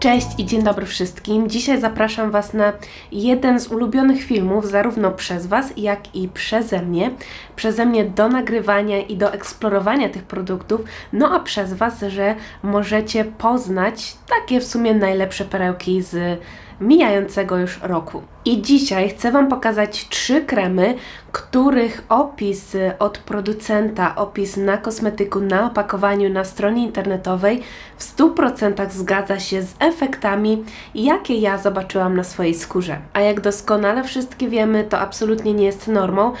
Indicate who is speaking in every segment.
Speaker 1: Cześć i dzień dobry wszystkim. Dzisiaj zapraszam Was na jeden z ulubionych filmów, zarówno przez Was, jak i przeze mnie. Przeze mnie do nagrywania i do eksplorowania tych produktów, no a przez Was, że możecie poznać takie w sumie najlepsze perełki z mijającego już roku. I dzisiaj chcę Wam pokazać trzy kremy, których opis od producenta, opis na kosmetyku, na opakowaniu, na stronie internetowej w 100% zgadza się z efektami, jakie ja zobaczyłam na swojej skórze. A jak doskonale wszystkie wiemy, to absolutnie nie jest normą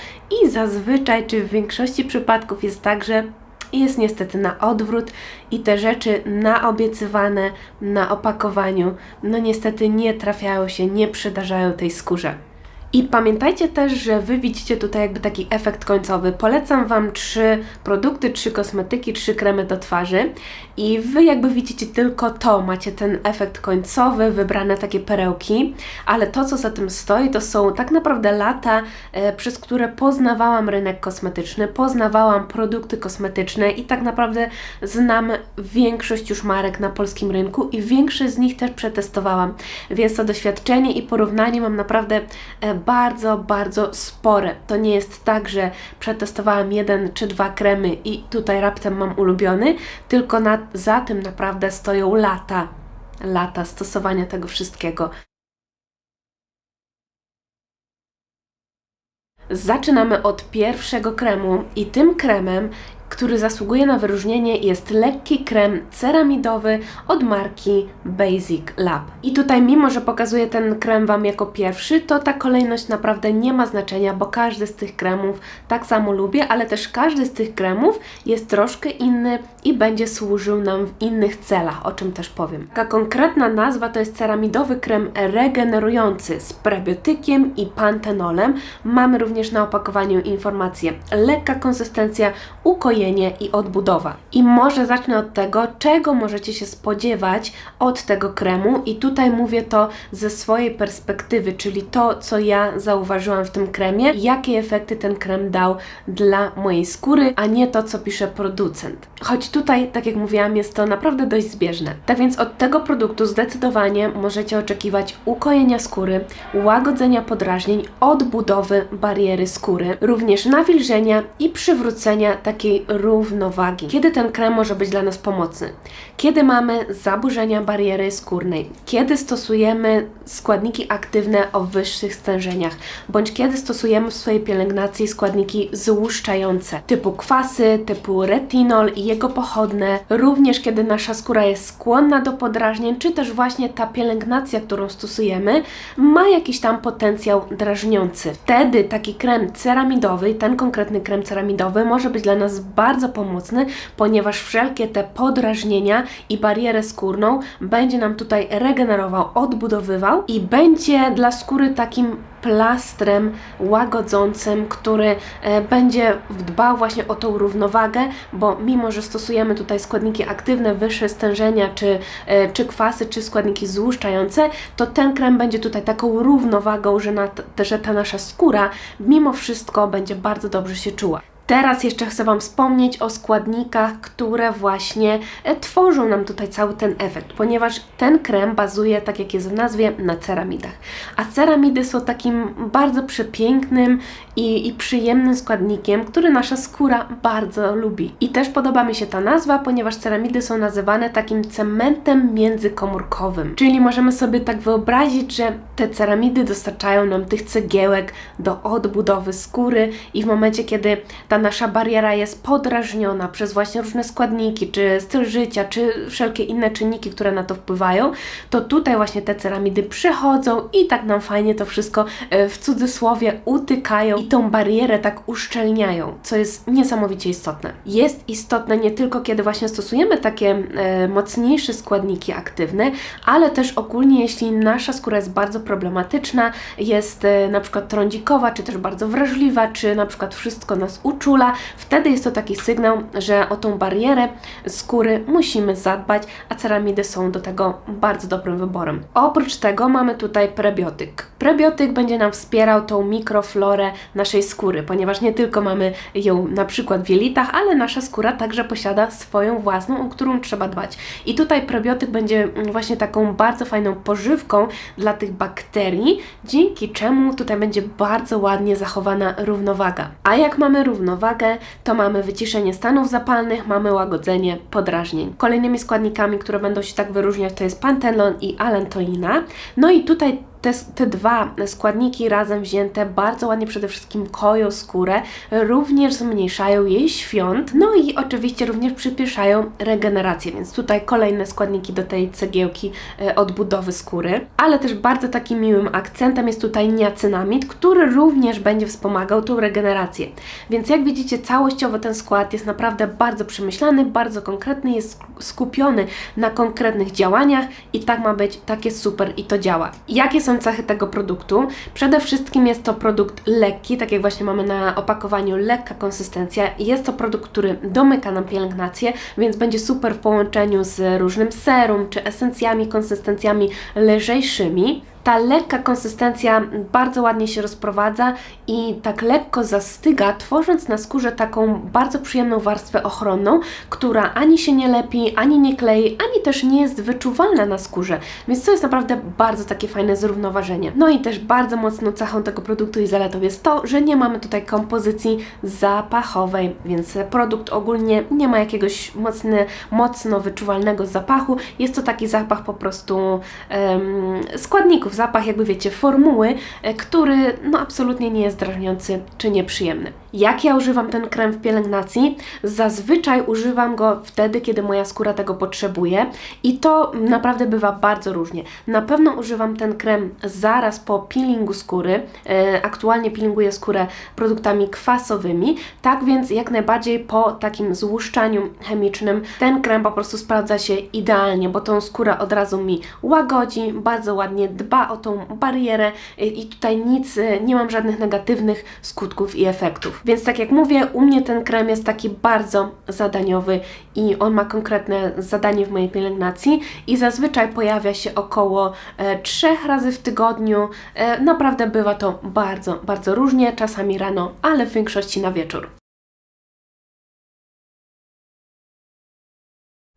Speaker 1: i zazwyczaj, czy w większości przypadków jest tak, że jest niestety na odwrót i te rzeczy naobiecywane na opakowaniu, no niestety nie trafiają się, nie przydarzają tej skórze. I pamiętajcie też, że Wy widzicie tutaj jakby taki efekt końcowy. Polecam Wam trzy produkty, trzy kosmetyki, trzy kremy do twarzy. I Wy jakby widzicie tylko to, macie ten efekt końcowy, wybrane takie perełki, ale to, co za tym stoi, to są tak naprawdę lata, e, przez które poznawałam rynek kosmetyczny, poznawałam produkty kosmetyczne i tak naprawdę znam większość już marek na polskim rynku i większość z nich też przetestowałam, więc to doświadczenie i porównanie mam naprawdę e, bardzo, bardzo spore. To nie jest tak, że przetestowałam jeden czy dwa kremy i tutaj raptem mam ulubiony, tylko na, za tym naprawdę stoją lata, lata stosowania tego wszystkiego. Zaczynamy od pierwszego kremu i tym kremem który zasługuje na wyróżnienie, jest lekki krem ceramidowy od marki Basic Lab. I tutaj, mimo że pokazuję ten krem Wam jako pierwszy, to ta kolejność naprawdę nie ma znaczenia, bo każdy z tych kremów tak samo lubię, ale też każdy z tych kremów jest troszkę inny i będzie służył nam w innych celach, o czym też powiem. Taka konkretna nazwa to jest ceramidowy krem regenerujący z prebiotykiem i pantenolem. Mamy również na opakowaniu informację lekka konsystencja, ukojona i odbudowa. I może zacznę od tego, czego możecie się spodziewać od tego kremu i tutaj mówię to ze swojej perspektywy, czyli to, co ja zauważyłam w tym kremie, jakie efekty ten krem dał dla mojej skóry, a nie to, co pisze producent. Choć tutaj, tak jak mówiłam, jest to naprawdę dość zbieżne. Tak więc od tego produktu zdecydowanie możecie oczekiwać ukojenia skóry, łagodzenia podrażnień, odbudowy bariery skóry, również nawilżenia i przywrócenia takiej równowagi. Kiedy ten krem może być dla nas pomocny? Kiedy mamy zaburzenia bariery skórnej, kiedy stosujemy składniki aktywne o wyższych stężeniach, bądź kiedy stosujemy w swojej pielęgnacji składniki złuszczające, typu kwasy, typu retinol i jego pochodne, również kiedy nasza skóra jest skłonna do podrażnień, czy też właśnie ta pielęgnacja, którą stosujemy, ma jakiś tam potencjał drażniący. Wtedy taki krem ceramidowy, ten konkretny krem ceramidowy może być dla nas bardzo pomocny, ponieważ wszelkie te podrażnienia i barierę skórną będzie nam tutaj regenerował, odbudowywał i będzie dla skóry takim plastrem łagodzącym, który e, będzie dbał właśnie o tą równowagę, bo mimo, że stosujemy tutaj składniki aktywne, wyższe stężenia, czy, e, czy kwasy, czy składniki złuszczające, to ten krem będzie tutaj taką równowagą, że, na, że ta nasza skóra mimo wszystko będzie bardzo dobrze się czuła. Teraz jeszcze chcę Wam wspomnieć o składnikach, które właśnie e, tworzą nam tutaj cały ten efekt, ponieważ ten krem bazuje, tak jak jest w nazwie, na ceramidach. A ceramidy są takim bardzo przepięknym i, i przyjemnym składnikiem, który nasza skóra bardzo lubi. I też podoba mi się ta nazwa, ponieważ ceramidy są nazywane takim cementem międzykomórkowym. Czyli możemy sobie tak wyobrazić, że te ceramidy dostarczają nam tych cegiełek do odbudowy skóry i w momencie, kiedy ta nasza bariera jest podrażniona przez właśnie różne składniki, czy styl życia, czy wszelkie inne czynniki, które na to wpływają, to tutaj właśnie te ceramidy przychodzą i tak nam fajnie to wszystko e, w cudzysłowie utykają i tą barierę tak uszczelniają, co jest niesamowicie istotne. Jest istotne nie tylko kiedy właśnie stosujemy takie e, mocniejsze składniki aktywne, ale też ogólnie jeśli nasza skóra jest bardzo problematyczna, jest e, na przykład trądzikowa, czy też bardzo wrażliwa, czy na przykład wszystko nas uczuje, wtedy jest to taki sygnał, że o tą barierę skóry musimy zadbać, a ceramidy są do tego bardzo dobrym wyborem. Oprócz tego mamy tutaj prebiotyk. Prebiotyk będzie nam wspierał tą mikroflorę naszej skóry, ponieważ nie tylko mamy ją na przykład w jelitach, ale nasza skóra także posiada swoją własną, o którą trzeba dbać. I tutaj prebiotyk będzie właśnie taką bardzo fajną pożywką dla tych bakterii, dzięki czemu tutaj będzie bardzo ładnie zachowana równowaga. A jak mamy równowagę, to mamy wyciszenie stanów zapalnych, mamy łagodzenie podrażnień. Kolejnymi składnikami, które będą się tak wyróżniać, to jest pantenol i alantoina. No i tutaj te, te dwa składniki razem wzięte bardzo ładnie przede wszystkim koją skórę, również zmniejszają jej świąt, no i oczywiście również przyspieszają regenerację, więc tutaj kolejne składniki do tej cegiełki e, odbudowy skóry. Ale też bardzo takim miłym akcentem jest tutaj niacynamid, który również będzie wspomagał tą regenerację. Więc jak widzicie, całościowo ten skład jest naprawdę bardzo przemyślany, bardzo konkretny, jest skupiony na konkretnych działaniach i tak ma być, tak jest super i to działa. Jakie cechy tego produktu? Przede wszystkim jest to produkt lekki, tak jak właśnie mamy na opakowaniu lekka konsystencja. Jest to produkt, który domyka nam pielęgnację, więc będzie super w połączeniu z różnym serum czy esencjami, konsystencjami lżejszymi ta lekka konsystencja bardzo ładnie się rozprowadza i tak lekko zastyga, tworząc na skórze taką bardzo przyjemną warstwę ochronną, która ani się nie lepi, ani nie klei, ani też nie jest wyczuwalna na skórze. Więc to jest naprawdę bardzo takie fajne zrównoważenie. No i też bardzo mocną cechą tego produktu i zaletą jest to, że nie mamy tutaj kompozycji zapachowej, więc produkt ogólnie nie ma jakiegoś mocny, mocno wyczuwalnego zapachu. Jest to taki zapach po prostu um, składników zapach, jakby wiecie, formuły, e, który no absolutnie nie jest drażniący czy nieprzyjemny. Jak ja używam ten krem w pielęgnacji? Zazwyczaj używam go wtedy, kiedy moja skóra tego potrzebuje i to naprawdę bywa bardzo różnie. Na pewno używam ten krem zaraz po peelingu skóry. E, aktualnie peelinguję skórę produktami kwasowymi, tak więc jak najbardziej po takim złuszczaniu chemicznym ten krem po prostu sprawdza się idealnie, bo tą skórę od razu mi łagodzi, bardzo ładnie dba o tą barierę i tutaj nic, e, nie mam żadnych negatywnych skutków i efektów. Więc tak jak mówię, u mnie ten krem jest taki bardzo zadaniowy i on ma konkretne zadanie w mojej pielęgnacji i zazwyczaj pojawia się około e, 3 razy w tygodniu. E, naprawdę bywa to bardzo, bardzo różnie, czasami rano, ale w większości na wieczór.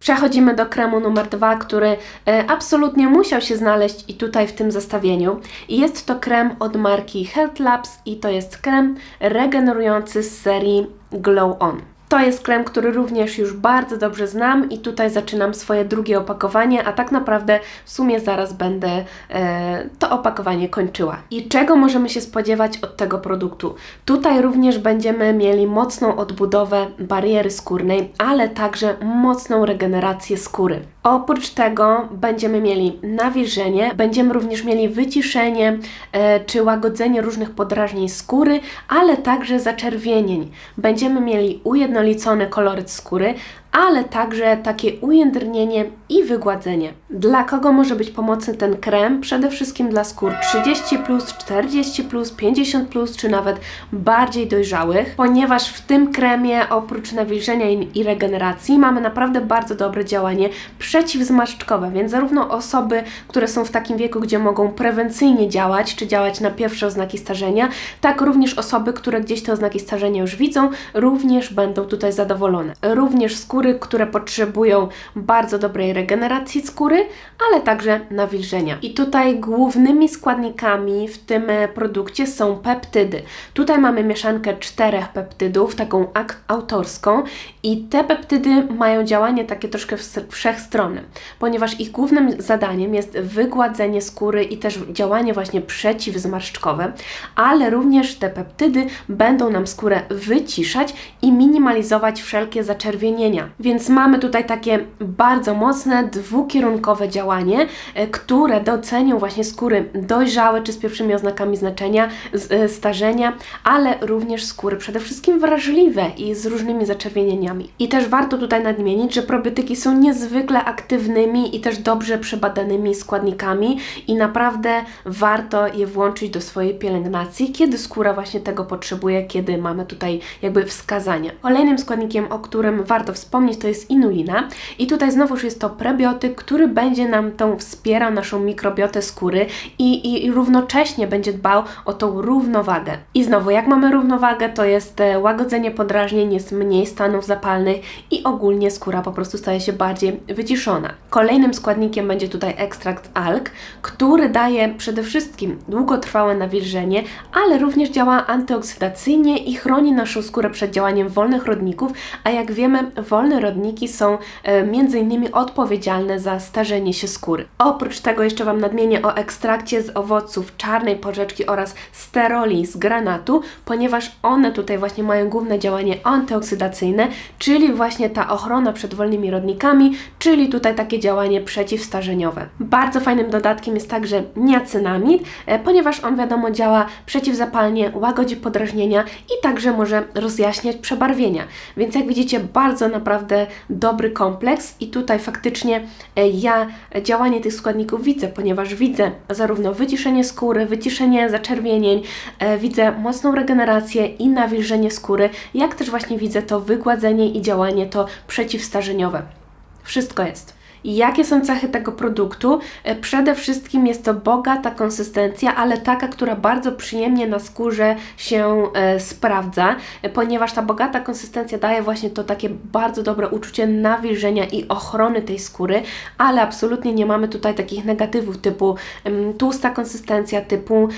Speaker 1: Przechodzimy do kremu numer dwa, który e, absolutnie musiał się znaleźć i tutaj w tym zestawieniu. Jest to krem od marki Health Labs i to jest krem regenerujący z serii Glow On. To jest krem, który również już bardzo dobrze znam i tutaj zaczynam swoje drugie opakowanie, a tak naprawdę w sumie zaraz będę e, to opakowanie kończyła. I czego możemy się spodziewać od tego produktu? Tutaj również będziemy mieli mocną odbudowę bariery skórnej, ale także mocną regenerację skóry. Oprócz tego będziemy mieli nawilżenie, będziemy również mieli wyciszenie e, czy łagodzenie różnych podrażnień skóry, ale także zaczerwienień. Będziemy mieli ujednolicony koloryt skóry, ale także takie ujędrnienie i wygładzenie. Dla kogo może być pomocny ten krem? Przede wszystkim dla skór 30, 40, 50 czy nawet bardziej dojrzałych, ponieważ w tym kremie oprócz nawilżenia i regeneracji mamy naprawdę bardzo dobre działanie przeciwzmarszczkowe, więc zarówno osoby, które są w takim wieku, gdzie mogą prewencyjnie działać, czy działać na pierwsze oznaki starzenia, tak również osoby, które gdzieś te oznaki starzenia już widzą, również będą tutaj zadowolone. Również skóry skóry, które potrzebują bardzo dobrej regeneracji skóry, ale także nawilżenia. I tutaj głównymi składnikami w tym e, produkcie są peptydy. Tutaj mamy mieszankę czterech peptydów, taką autorską i te peptydy mają działanie takie troszkę wszechstronne, ponieważ ich głównym zadaniem jest wygładzenie skóry i też działanie właśnie przeciwzmarszczkowe, ale również te peptydy będą nam skórę wyciszać i minimalizować wszelkie zaczerwienienia Więc mamy tutaj takie bardzo mocne, dwukierunkowe działanie, e, które docenią właśnie skóry dojrzałe czy z pierwszymi oznakami znaczenia, e, starzenia, ale również skóry przede wszystkim wrażliwe i z różnymi zaczerwienieniami. I też warto tutaj nadmienić, że probiotyki są niezwykle aktywnymi i też dobrze przebadanymi składnikami i naprawdę warto je włączyć do swojej pielęgnacji, kiedy skóra właśnie tego potrzebuje, kiedy mamy tutaj jakby wskazania. Kolejnym składnikiem, o którym warto wspomnieć, to jest inulina. I tutaj znowuż jest to prebiotyk, który będzie nam tą wspierał naszą mikrobiotę skóry i, i równocześnie będzie dbał o tą równowagę. I znowu, jak mamy równowagę, to jest e, łagodzenie podrażnień, jest mniej stanów zapalnych i ogólnie skóra po prostu staje się bardziej wyciszona. Kolejnym składnikiem będzie tutaj ekstrakt alg, który daje przede wszystkim długotrwałe nawilżenie, ale również działa antyoksydacyjnie i chroni naszą skórę przed działaniem wolnych rodników, a jak wiemy, wolne rodniki są e, innymi odpowiedzialne za starzenie się skóry. Oprócz tego jeszcze Wam nadmienię o ekstrakcie z owoców czarnej porzeczki oraz steroli z granatu, ponieważ one tutaj właśnie mają główne działanie antyoksydacyjne, czyli właśnie ta ochrona przed wolnymi rodnikami, czyli tutaj takie działanie przeciwstarzeniowe. Bardzo fajnym dodatkiem jest także niacynamid, e, ponieważ on wiadomo działa przeciwzapalnie, łagodzi podrażnienia i także może rozjaśniać przebarwienia. Więc jak widzicie, bardzo naprawdę dobry kompleks i tutaj faktycznie e, ja działanie tych składników widzę, ponieważ widzę zarówno wyciszenie skóry, wyciszenie zaczerwienień, e, widzę mocną regenerację i nawilżenie skóry, jak też właśnie widzę to wygładzenie i działanie to przeciwstarzeniowe. Wszystko jest. Jakie są cechy tego produktu? E, Przede wszystkim jest to bogata konsystencja, ale taka, która bardzo przyjemnie na skórze się e, sprawdza, e, ponieważ ta bogata konsystencja daje właśnie to takie bardzo dobre uczucie nawilżenia i ochrony tej skóry, ale absolutnie nie mamy tutaj takich negatywów typu tłusta konsystencja, typu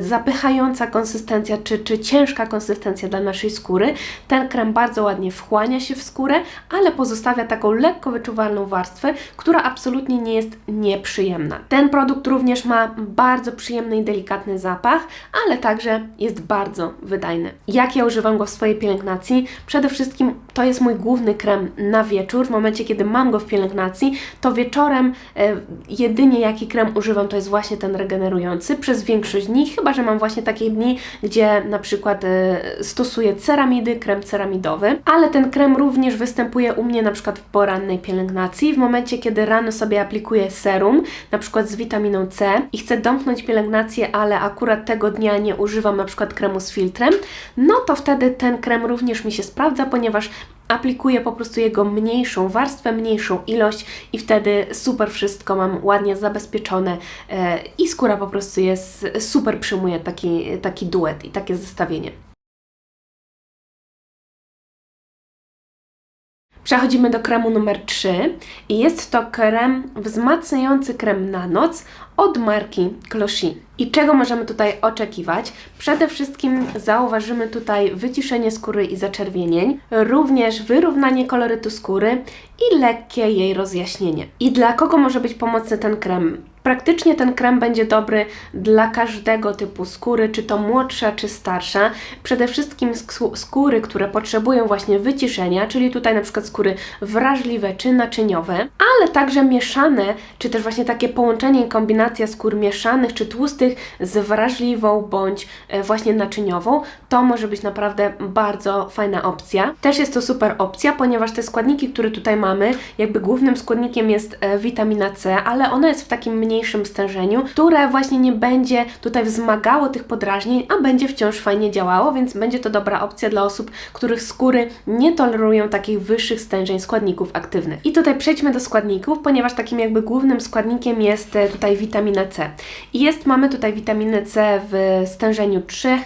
Speaker 1: zapychająca konsystencja, czy, czy ciężka konsystencja dla naszej skóry. Ten krem bardzo ładnie wchłania się w skórę, ale pozostawia taką lekko wyczuwalną warstwę, która absolutnie nie jest nieprzyjemna. Ten produkt również ma bardzo przyjemny i delikatny zapach, ale także jest bardzo wydajny. Jak ja używam go w swojej pielęgnacji? Przede wszystkim to jest mój główny krem na wieczór. W momencie, kiedy mam go w pielęgnacji, to wieczorem e, jedynie jaki krem używam, to jest właśnie ten regenerujący przez większość dni, chyba że mam właśnie takie dni, gdzie na przykład e, stosuję ceramidy, krem ceramidowy, ale ten krem również występuje u mnie na przykład w porannej pielęgnacji, w momencie, kiedy rano sobie aplikuję serum, na przykład z witaminą C i chcę domknąć pielęgnację, ale akurat tego dnia nie używam na przykład kremu z filtrem, no to wtedy ten krem również mi się sprawdza, ponieważ aplikuję po prostu jego mniejszą warstwę, mniejszą ilość i wtedy super wszystko mam ładnie zabezpieczone e, i skóra po prostu jest super przyjmuje taki, taki duet i takie zestawienie. Przechodzimy do kremu numer 3 i jest to krem wzmacniający krem na noc od marki Clochine. I czego możemy tutaj oczekiwać? Przede wszystkim zauważymy tutaj wyciszenie skóry i zaczerwienień, również wyrównanie kolorytu skóry i lekkie jej rozjaśnienie. I dla kogo może być pomocny ten krem? Praktycznie ten krem będzie dobry dla każdego typu skóry, czy to młodsza, czy starsza. Przede wszystkim skóry, które potrzebują właśnie wyciszenia, czyli tutaj na przykład skóry wrażliwe czy naczyniowe, ale także mieszane, czy też właśnie takie połączenie i kombinacja skór mieszanych czy tłustych z wrażliwą bądź e, właśnie naczyniową. To może być naprawdę bardzo fajna opcja. Też jest to super opcja, ponieważ te składniki, które tutaj mamy, jakby głównym składnikiem jest e, witamina C, ale ona jest w takim mniejszym stężeniu, które właśnie nie będzie tutaj wzmagało tych podrażnień, a będzie wciąż fajnie działało, więc będzie to dobra opcja dla osób, których skóry nie tolerują takich wyższych stężeń składników aktywnych. I tutaj przejdźmy do składników, ponieważ takim jakby głównym składnikiem jest e, tutaj witamina C. I jest, mamy tutaj witaminę C w stężeniu 3%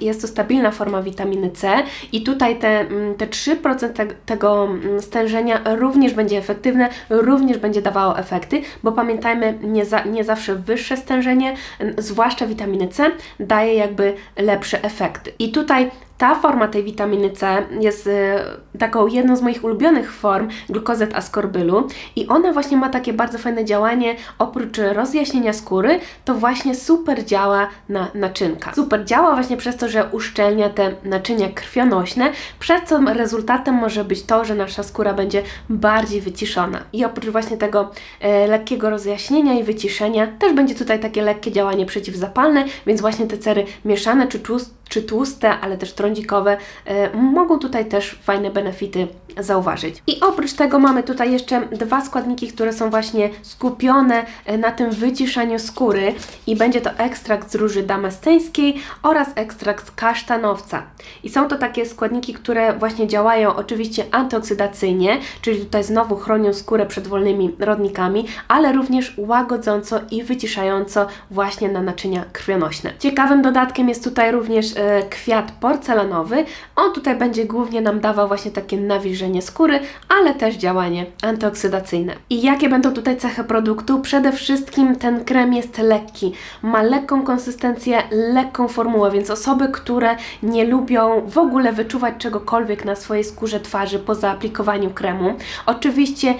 Speaker 1: i jest to stabilna forma witaminy C i tutaj te, mm, te 3% te, tego mm, stężenia również będzie efektywne, również będzie dawało efekty, bo pamiętajmy, nie, za, nie zawsze wyższe stężenie, zwłaszcza witaminy C, daje jakby lepsze efekty. I tutaj Ta forma tej witaminy C jest e, taką jedną z moich ulubionych form glukozet ascorbylu i ona właśnie ma takie bardzo fajne działanie, oprócz rozjaśnienia skóry, to właśnie super działa na naczynka. Super działa właśnie przez to, że uszczelnia te naczynia krwionośne, przez co rezultatem może być to, że nasza skóra będzie bardziej wyciszona. I oprócz właśnie tego e, lekkiego rozjaśnienia i wyciszenia, też będzie tutaj takie lekkie działanie przeciwzapalne, więc właśnie te cery mieszane czy tłust czy tłuste, ale też trądzikowe, e, mogą tutaj też fajne benefity zauważyć. I oprócz tego mamy tutaj jeszcze dwa składniki, które są właśnie skupione e, na tym wyciszaniu skóry i będzie to ekstrakt z róży damasceńskiej oraz ekstrakt z kasztanowca. I są to takie składniki, które właśnie działają oczywiście antyoksydacyjnie, czyli tutaj znowu chronią skórę przed wolnymi rodnikami, ale również łagodząco i wyciszająco właśnie na naczynia krwionośne. Ciekawym dodatkiem jest tutaj również e, kwiat porcelanowy. On tutaj będzie głównie nam dawał właśnie takie nawilżenie skóry, ale też działanie antyoksydacyjne. I jakie będą tutaj cechy produktu? Przede wszystkim ten krem jest lekki, ma lekką konsystencję, lekką formułę, więc osoby, które nie lubią w ogóle wyczuwać czegokolwiek na swojej skórze twarzy po zaaplikowaniu kremu, oczywiście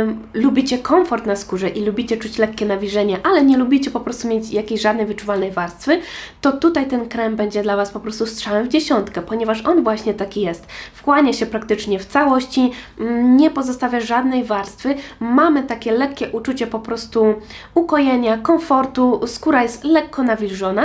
Speaker 1: ym, lubicie komfort na skórze i lubicie czuć lekkie nawilżenie, ale nie lubicie po prostu mieć jakiejś żadnej wyczuwalnej warstwy, to tutaj ten krem będzie dla Was po prostu strzałem w dziesiątkę, ponieważ on właśnie taki jest. Wchłania się praktycznie w całości, mm, nie pozostawia żadnej warstwy. Mamy takie lekkie uczucie po prostu ukojenia, komfortu, skóra jest lekko nawilżona,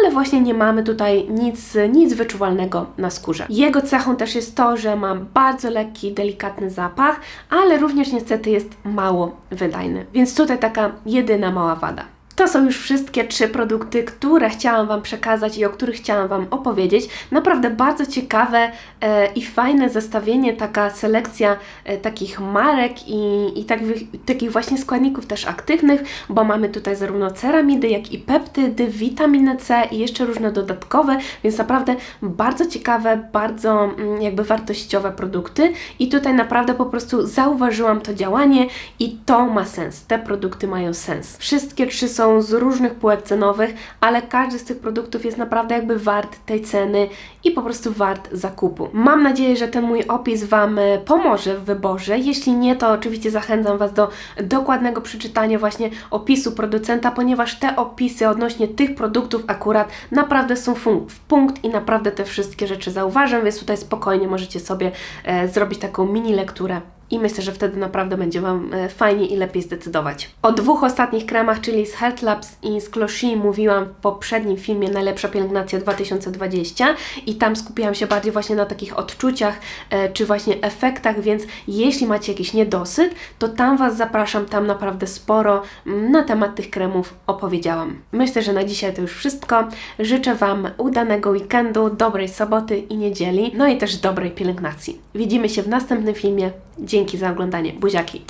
Speaker 1: ale właśnie nie mamy tutaj nic, nic wyczuwalnego na skórze. Jego cechą też jest to, że ma bardzo lekki, delikatny zapach, ale również niestety jest mało wydajny. Więc tutaj taka jedyna mała wada. To są już wszystkie trzy produkty, które chciałam Wam przekazać i o których chciałam Wam opowiedzieć. Naprawdę bardzo ciekawe e, i fajne zestawienie, taka selekcja e, takich marek i, i tak, takich właśnie składników też aktywnych, bo mamy tutaj zarówno ceramidy, jak i peptydy, witaminę C i jeszcze różne dodatkowe, więc naprawdę bardzo ciekawe, bardzo mm, jakby wartościowe produkty i tutaj naprawdę po prostu zauważyłam to działanie i to ma sens. Te produkty mają sens. Wszystkie trzy są z różnych półek cenowych, ale każdy z tych produktów jest naprawdę jakby wart tej ceny i po prostu wart zakupu. Mam nadzieję, że ten mój opis Wam e, pomoże w wyborze. Jeśli nie, to oczywiście zachęcam Was do dokładnego przeczytania właśnie opisu producenta, ponieważ te opisy odnośnie tych produktów akurat naprawdę są w punkt i naprawdę te wszystkie rzeczy zauważam, więc tutaj spokojnie możecie sobie e, zrobić taką mini lekturę i myślę, że wtedy naprawdę będzie Wam e, fajnie i lepiej zdecydować. O dwóch ostatnich kremach, czyli z Health Labs i z Clochie mówiłam w poprzednim filmie Najlepsza pielęgnacja 2020 i tam skupiłam się bardziej właśnie na takich odczuciach e, czy właśnie efektach, więc jeśli macie jakiś niedosyt, to tam Was zapraszam, tam naprawdę sporo na temat tych kremów opowiedziałam. Myślę, że na dzisiaj to już wszystko. Życzę Wam udanego weekendu, dobrej soboty i niedzieli, no i też dobrej pielęgnacji. Widzimy się w następnym filmie. Dzięki za oglądanie. Buziaki!